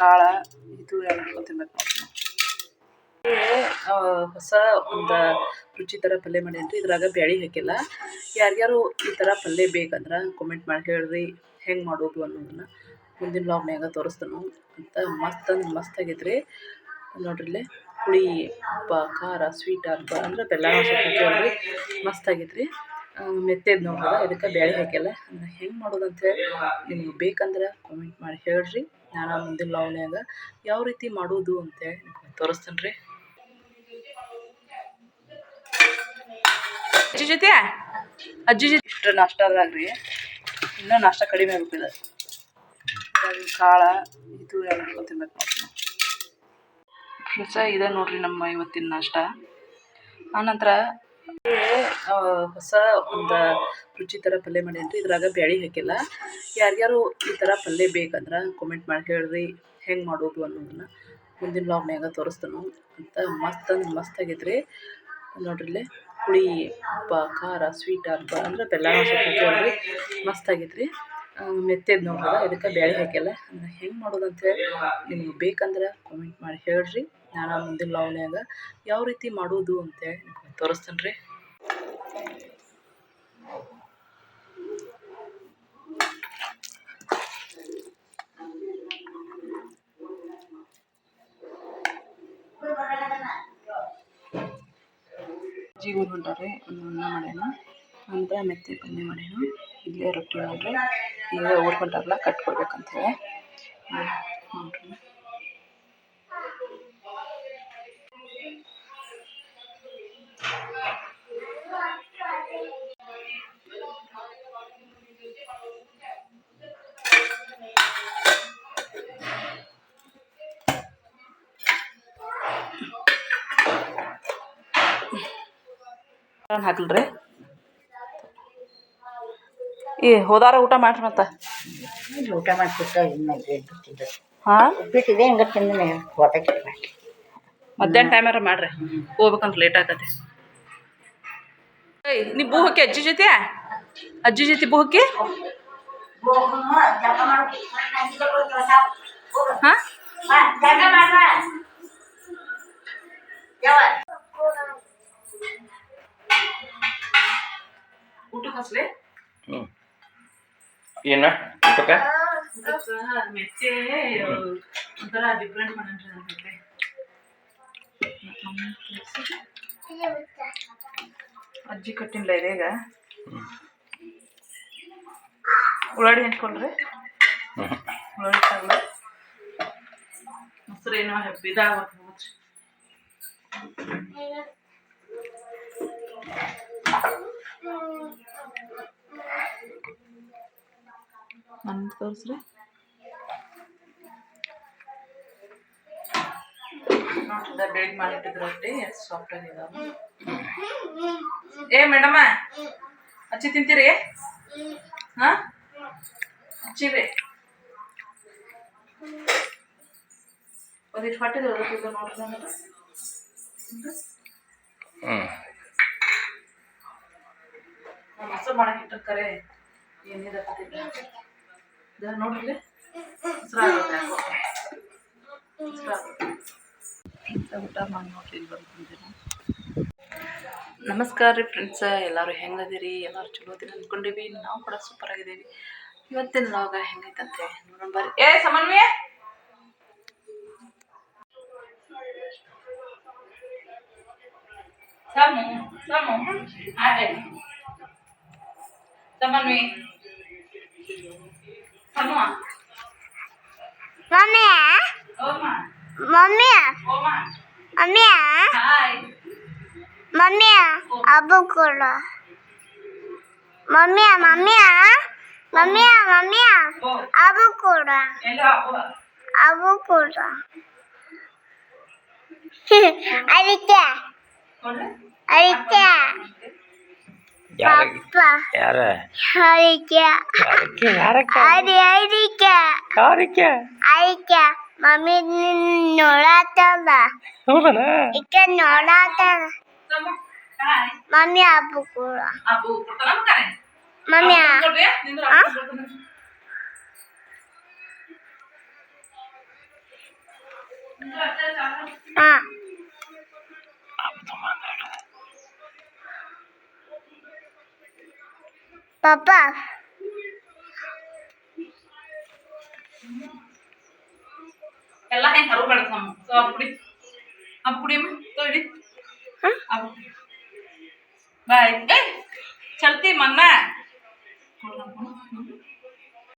ಕಾಳ, ಇದು ಎಲ್ಲ ತಿನ್ಬೇಕು ಹೊಸ ಒಂದು ರುಚಿ ಥರ ಪಲ್ಯ ಮಾಡೇನಿ ಇದ್ರಾಗ ಬ್ಯಾಳಿ ಹಾಕಿಲ್ಲ. ಯಾರ್ಯಾರು ಈ ಥರ ಪಲ್ಯ ಬೇಕಂದ್ರೆ ಕಮೆಂಟ್ ಮಾಡಿ ಹೇಳ್ರಿ. ಹೆಂಗೆ ಮಾಡೋದು ಅನ್ನೋದನ್ನ ಮುಂದಿನ ಬ್ಲಾಗ್ನ್ಯಾಗ ತೋರಿಸ್ತಾನು ಅಂತ ಮಸ್ತ್ ಅಂದ್ರೆ ಮಸ್ತ್ ಆಗೈತ್ರಿ. ನೋಡ್ರಿ ಇಲ್ಲೇ ಹುಳಿ, ಉಪ್ಪ, ಖಾರ ಸ್ವೀಟ್ ಹಬ್ಬ ಅಂದ್ರೆ ಬೆಲ್ಲ ಹಾಕಿವಲ್ರಿ ಮಸ್ತ್ ಆಗೈತ್ರಿ. ಮೆತ್ತೇದು ನೋಡ್ರಿ ಇದಕ್ಕೆ ಬ್ಯಾಳಿ ಹಾಕಿಲ್ಲ ಹೆಂಗೆ ಮಾಡೋದು ಅಂತೇಳಿ ನಿಮ್ಗೆ ಬೇಕಂದ್ರೆ ಕಮೆಂಟ್ ಮಾಡಿ ಹೇಳ್ರಿ. ನಾನು ಮುಂದಿನ ಬ್ಲಾಗ್ನ್ಯಾಗ ಯಾವ ರೀತಿ ಮಾಡೋದು ಅಂತೇಳಿ ತೋರಿಸ್ತೇನೆ ರೀ ಅಜ್ಜಿ ಜೊತೆ? ಅಜ್ಜಿ ಜೊತೆ? ಇಷ್ಟು ನಾಷ್ಟಾದಾಗ ರೀ ಇನ್ನೂ ನಾಷ್ಟ ಕಡಿಮೆ ಆಗ್ಬೇಕಿದೆ ಕಾಳ, ಇದು ಎಲ್ಲ ತಿನ್ಬೇಕು ಇದೆ ನೋಡ್ರಿ ನಮ್ಮ ಇವತ್ತಿನ ನಾಷ್ಟ. ಆನಂತರ ಹೊಸ ಒಂದು ರುಚಿ ಥರ ಪಲ್ಯ ಅಂತ ಇದ್ರಾಗ ಬ್ಯಾಳಿ ಹಾಕಿಲ್ಲ. ಯಾರ್ಯಾರು ಈ ಥರ ಪಲ್ಯ ಬೇಕಂದ್ರೆ ಕಮೆಂಟ್ ಮಾಡಿ ಹೇಳ್ರಿ, ಹೆಂಗೆ ಮಾಡೋದು ಅನ್ನೋದನ್ನು ಮುಂದಿನ ಬ್ಲಾಗ್ನ್ಯಾಗ ತೋರಿಸ್ತಾನು ಅಂತ ಮಸ್ತ್ ಅಂದ್ರೆ ಮಸ್ತ್ ಆಗೈತ್ರಿ. ನೋಡ್ರಿ ಇಲ್ಲೇ ಹುಳಿ ಉಪ್ಪ ಖಾರ ಸ್ವೀಟ್ ಹಬ್ಬ ಅಂದ್ರೆ ಬೆಲ್ಲ ಹಾಕಿವಲ್ರಿ ಮಸ್ತ್ ಆಗೈತ್ರಿ. ಮೆತ್ತೇದು ನೋಡ್ರಿ, ಇದಕ್ಕೆ ಬ್ಯಾಳಿ ಹಾಕಿಲ್ಲ ಹೆಂಗೆ ಮಾಡೋದು ಅಂತೇಳಿ ನಿಮ್ಗೆ ಬೇಕಂದ್ರೆ ಕಮೆಂಟ್ ಮಾಡಿ ಹೇಳ್ರಿ. ನಾನು ಮುಂದಿನ ಬ್ಲಾಗ್ನ್ಯಾಗ ಯಾವ ರೀತಿ ಮಾಡೋದು ಅಂತೇಳಿ ನಿಮ್ಗೆ ತೋರಿಸ್ತೇನೆ ರೀ. ಅಜ್ಜಿ ಊರು ಹೊಂಟಾರೆ ಒಂದು ಅನ್ನ ಮಾಡ್ಯಾನ ಅಂದ್ರೆ ಮೆತ್ತೆ ಪಲ್ಯ ಮಾಡ್ಯಾನ ಇಲ್ಲೇ ರೊಟ್ಟಿ ಮಾಡ್ರಿ ಇಲ್ಲೇ ಊರು ಹೊಂಟಾರಲ್ಲ ಕಟ್ಕೊಡ್ಬೇಕಂತೇಳಿ ನೋಡ್ರಿ. ಹಾಕಲ್ರಿ? ಏ ಹೋದಾರ ಊಟ ಮಾಡ್ರಿ ಮತ್ತೆ? ಊಟ ಬಿಟ್ಟಿದ್ದ. ಹಾಂ? ಬಿಟ್ಟಿದೆ ಹಂಗ ತಿಂದ ಹೊಟ್ಟೆ ಮಧ್ಯಾಹ್ನ ಟೈಮಾರ ಮಾಡ್ರಿ ಹೋಗ್ಬೇಕಂತ ಲೇಟ್ ಆಗತ್ತೆ ಏಯ್ ನೀ ಬೂ ಹೋಗಿ ಅಜ್ಜಿ ಜೊತೆ? ಅಜ್ಜಿ ಜೊತೆ ಬೂ ಹೋಗಿ ಹಾಂ? ಹ್ಞೂ ಏನು? ಊಟಕ್ಕೆ? ಮೆಚ್ಚೆ ಒಂಥರ ಡಿಫ್ರೆಂಟ್ ಅನ್ಸುತ್ತೆ. ಅಜ್ಜಿ ಕಟ್ಟಿಲ್ಲ ಇದೆ ಈಗ. ಉಳ್ಳಾಡಿ ಹಂಚ್ಕೊಳ್ರಿ ಉಳ್ಳಾಡಿ ಮೊಸರು ಏನೋ ಇದಾಗುತ್ತೆ ನನ್ ತೋರಿಸ್ರಿ. ನೋಡ್ರಿ ಬೆಳಿಗ್ಗೆ ಮಾಡಿಟ್ಟಿದ್ರು ರೊಟ್ಟಿ ಎಷ್ಟು ಸಾಫ್ಟ್ ಆಗಿದಾವ ಏ ಮೇಡಮ ಅಚ್ಚಿ ತಿಂತೀರಿ? ಹಾ? ಹಚ್ಚಿರಿ ಒಂದಿಷ್ಟು ಹೊಟ್ಟಿದೆ ಅದಕ್ಕೆ ನೋಡ್ರಿ ಮೊಸರು ಮಾಡಕ್ಕೆ ಕರೆ ಏನಿದೆ ನೋಡ್ರಿ ಊಟ ಮಾಡಿ ನೋಡ್ರಿ ಇಲ್ಲಿ ಬಂದ್ಕೊಂಡಿನ ನಮಸ್ಕಾರ ರೀ ಫ್ರೆಂಡ್ಸ್ ಎಲ್ಲರೂ ಹೆಂಗದಿರಿ? ಎಲ್ಲರೂ ಚಲೋ ಅದಿರಿ ಅಂದ್ಕೊಂಡಿವಿ ನಾವು ಕೂಡ ಸೂಪರ್ ಆಗಿದ್ದೀವಿ. ಇವತ್ತಿನ ಲಾಗ ಹೆಂಗೈತಂತೆ? ನೋಡೋಣ ಬರ್ರಿ. ಏ ಸಮನ್ವಯ! ಸಮು ಸಮು. ಆರೆ ಸಮನ್ವಿ మమ్మీయా మమ్మీయా మమ్మీయా మమ్మీయా అబ్బుకోడా మమ్మీయా మమ్మీయా మమ్మీయా మమ్మీయా అబ్బుకోడా అబ్బుకోడా అడితే అడితే ಮಮ್ಮಿ ಓ ಅಬ್ಬು ಕೊಡ ಎಲ್ಲ ಅಬ್ಬ ಅಬ್ಬು ಕೊಡ ಅದಕ್ಕೆ பாப்பா. எல்லாரையும் கருவப்படுத்தணும் அப்படி அப்படியே தொழில் பாய் மன்ன